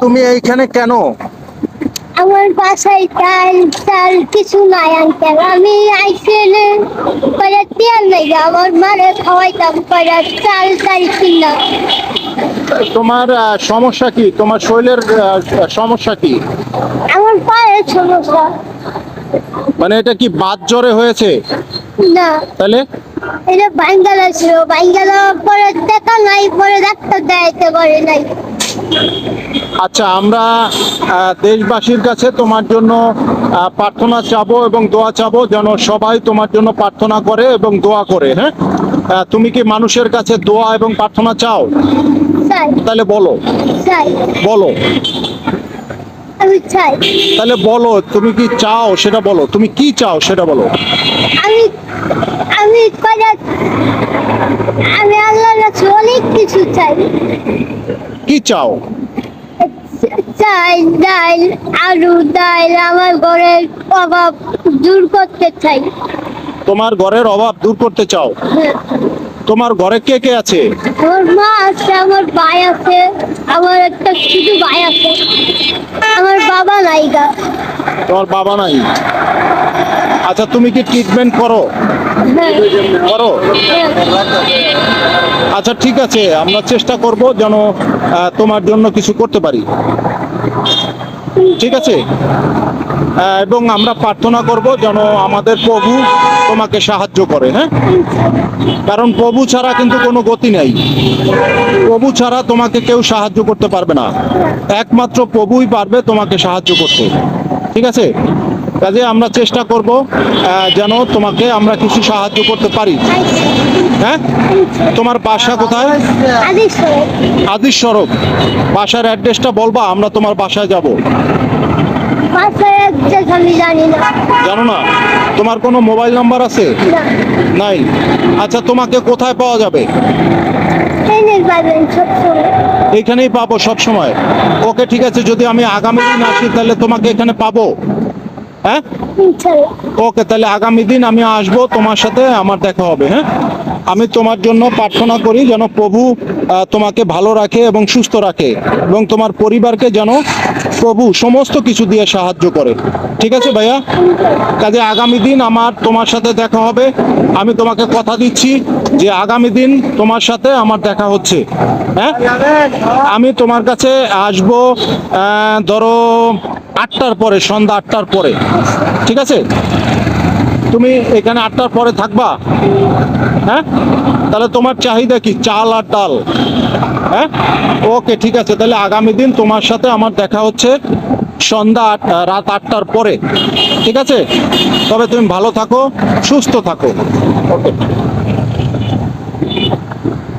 তুমি এইখানে কেন? আমার বাসায় চাল চাল কিছু নাই আনতে আমি আইসেলে পরে তেল নেই আমার মারে খাওয়াইতাম পরে চাল চাল কিনা তোমার সমস্যা কি? তোমার শরীরের সমস্যা কি? আমার পায়ের সমস্যা। মানে এটা কি বাদ জ্বরে হয়েছে? না। তাহলে? এটা বাঙ্গালা ছিল বাঙ্গালা পরে দেখা নাই পরে ডাক্তার দেখাইতে পারে নাই। আচ্ছা আমরা দেশবাসীর কাছে তোমার জন্য প্রার্থনা চাবো এবং দোয়া চাবো যেন সবাই তোমার জন্য প্রার্থনা করে এবং দোয়া করে হ্যাঁ? তুমি কি মানুষের কাছে দোয়া এবং প্রার্থনা চাও? তাহলে বলো। বলো। আমি চাই। তাহলে বলো তুমি কি চাও সেটা বলো। তুমি কি চাও সেটা বলো। আমি আমি আমি আল্লাহর কাছে অনেক কিছু চাই। কি চাও? চাল ডাল আলু ডাল আমার ঘরের অভাব দূর করতে চাই। তোমার ঘরের অভাব দূর করতে চাও? তোমার ঘরে কে কে আছে? আমার মা আছে আমার ভাই আছে আমার একটা ছোট ভাই আছে। আমার বাবা নাইগা তোমার বাবা নাই? আচ্ছা তুমি কি ট্রিটমেন্ট করো? হ্যাঁ। করো? হ্যাঁ। আচ্ছা ঠিক আছে, আমরা চেষ্টা করব যেন তোমার জন্য কিছু করতে পারি। ঠিক আছে? এবং আমরা প্রার্থনা করব যেন আমাদের প্রভু তোমাকে সাহায্য করে হ্যাঁ? কারণ প্রভু ছাড়া কিন্তু কোনো গতি নেই। প্রভু ছাড়া তোমাকে কেউ সাহায্য করতে পারবে না। একমাত্র প্রভুই পারবে তোমাকে সাহায্য করতে। ঠিক আছে? কাজে আমরা চেষ্টা করব যেন তোমাকে আমরা কিছু সাহায্য করতে পারি। হ্যাঁ? তোমার বাসা কোথায়? আদেশ সড়ক বাসার অ্যাড্রেসটা বলবা, আমরা তোমার বাসায় যাব। জানি না? তোমার কোনো মোবাইল নাম্বার আছে? নাই। আচ্ছা তোমাকে কোথায় পাওয়া যাবে? এখানেই পাবো সব সময় ওকে, ঠিক আছে, যদি আমি আগামী দিন আসি, তাহলে তোমাকে এখানে পাবো। হ্যাঁ? ওকে তাহলে আগামী দিন আমি আসব তোমার সাথে আমার দেখা হবে হ্যাঁ? আমি তোমার জন্য প্রার্থনা করি যেন প্রভু তোমাকে ভালো রাখে এবং সুস্থ রাখে এবং তোমার পরিবারকে যেন প্রভু সমস্ত কিছু দিয়ে সাহায্য করে। ঠিক আছে ভাইয়া? কাজে আগামী দিন আমার তোমার সাথে দেখা হবে। আমি তোমাকে কথা দিচ্ছি যে আগামী দিন তোমার সাথে আমার দেখা হচ্ছে। হ্যাঁ? আমি তোমার কাছে আসব ধরো আটটার পরে, সন্ধ্যা আটটার পরে। ঠিক আছে? তুমি এখানে আটটার পরে থাকবা? হ্যাঁ? তাহলে তোমার চাহিদা কি? চাল আর ডাল। হ্যাঁ? ওকে, ঠিক আছে। তাহলে আগামী দিন তোমার সাথে আমার দেখা হচ্ছে সন্ধ্যা আট রাত আটটার পরে। ঠিক আছে? তবে তুমি ভালো থাকো, সুস্থ থাকো। ওকে।